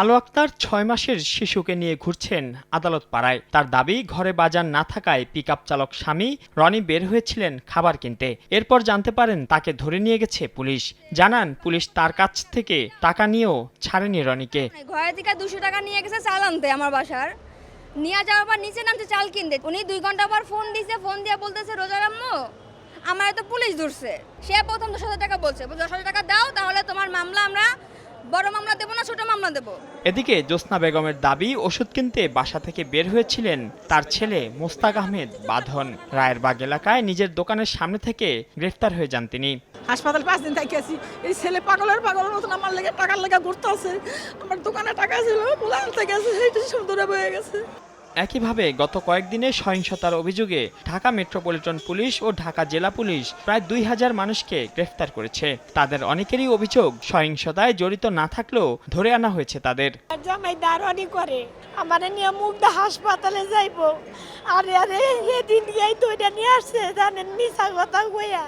আলো আক্তার ছয় মাসের শিশুকে নিয়ে ঘুরছেন আদালত পাড়ায়। তার দাবি ঘরে বাজার না থাকায় পিকআপ চালক স্বামী রনি বের হয়েছিলেন খাবার কিনতে। এরপর জানতে পারেন তাকে ধরে নিয়ে গেছে পুলিশ। জানান পুলিশ তার কাছ থেকে টাকা নিয়েও ছাড়েনি রনিকে। ঘরে থেকে দুশো টাকা নিয়ে গেছে চাল আনতে আমার বাসার। নিয়ে যাওয়ার পর নিচে নামছে চাল কিনতে। উনি দুই ঘণ্টা পর ফোন দিছে ফোন দিয়ে বলতেছে রোজার আম্মু আমার তো পুলিশ ধরছে। সে প্রথম দশ হাজার টাকা বলছে। দশ হাজার টাকা দাও তাহলে তোমার মামলা আমরা বড় মামলা দেবো না ছোট মামলা দেবো? এদিকে জ্যোৎস্না বেগমের দাবি ওষুধ কিনতে বাসা থেকে বের হয়েছিলেন তার ছেলে মোস্তাক আহমেদ বাঁধন। রায়েরবাগ এলাকায় নিজের দোকানের সামনে থেকে গ্রেফতার হয়ে যান তিনি। হাসপাতাল পাঁচ দিন থাকি আছি। এই ছেলে পাগলের পাগলের মতন আমার লেগে টাকার লেগে ঘুরতে আছে। আমার দোকানে টাকা ছিল আনতে গেছে সেইটা সব দূরে বয়ে গেছে। একইভাবে গত কয়েকদিনে সহিংসতার অভিযোগে ঢাকা মেট্রোপলিটন পুলিশ ও ঢাকা জেলা পুলিশ প্রায় দুই হাজার মানুষকে গ্রেফতার করেছে। তাদের অনেকেরই অভিযোগ সহিংসতায় জড়িত না থাকলেও ধরে আনা হয়েছে তাদের। আর জামাই করে আমার নিয়ে মুগদা হাসপাতালে যাইবো। আরে আরে এদিন তো এটা নিয়ে আসছে জানেন মিশা কথা কইয়া।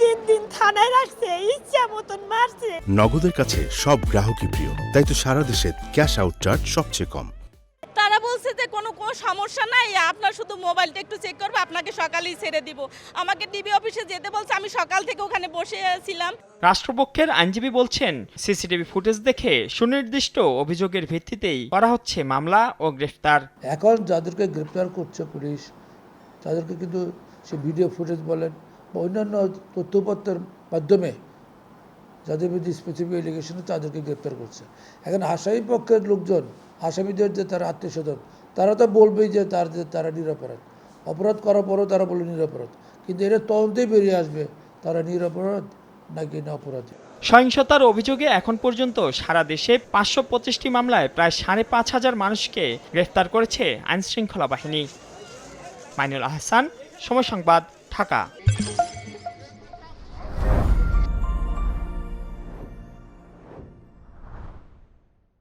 তিন দিন থানায় রাখছে ইচ্ছা মতন মারছে। নগদের কাছে সব গ্রাহকই প্রিয় তাই তো সারা দেশে ক্যাশ আউট চার্জ সবচেয়ে কম। বলছে যে কোনো কোনো সমস্যা নাই আপনার শুধু মোবাইলটা একটু চেক করব আপনাকে সকালেই ছেড়ে দিব। আমাকে ডিবি অফিসে যেতে বলছে আমি সকাল থেকে ওখানে বসে ছিলাম। রাষ্ট্রপক্ষের আইনজীবী বলছেন সিসিটিভি ফুটেজ দেখে সুনির্দিষ্ট অভিযোগের ভিত্তিতেই করা হচ্ছে মামলা ও গ্রেফতার। এখন যাদেরকে গ্রেপ্তার করছে পুলিশ তাদেরকে কিন্তু সে ভিডিও ফুটেজ বলেন বা অন্যান্য তথ্যপত্রের মাধ্যমে যাদের বিরুদ্ধে স্পেসিফিক এলিগেশন তাদেরকে গ্রেপ্তার করছে। এখন আসামি পক্ষের লোকজন আসামিদের যে তারা আত্মীয় স্বজন তারা তো বলবেই যে তার তারা নিরাপরাধ। অপরাধ করার পরও তারা বলে নিরাপরাধ। কিন্তু এটা তদন্তেই বেরিয়ে আসবে, তারা নিরাপরাধ নাকি না অপরাধ। সহিংসতার অভিযোগে এখন পর্যন্ত সারা দেশে পাঁচশো পঁচিশটি মামলায় প্রায় সাড়ে পাঁচ হাজার মানুষকে গ্রেফতার করেছে আইনশৃঙ্খলা বাহিনী। মাইনুল আহসান, সময় সংবাদ, ঢাকা।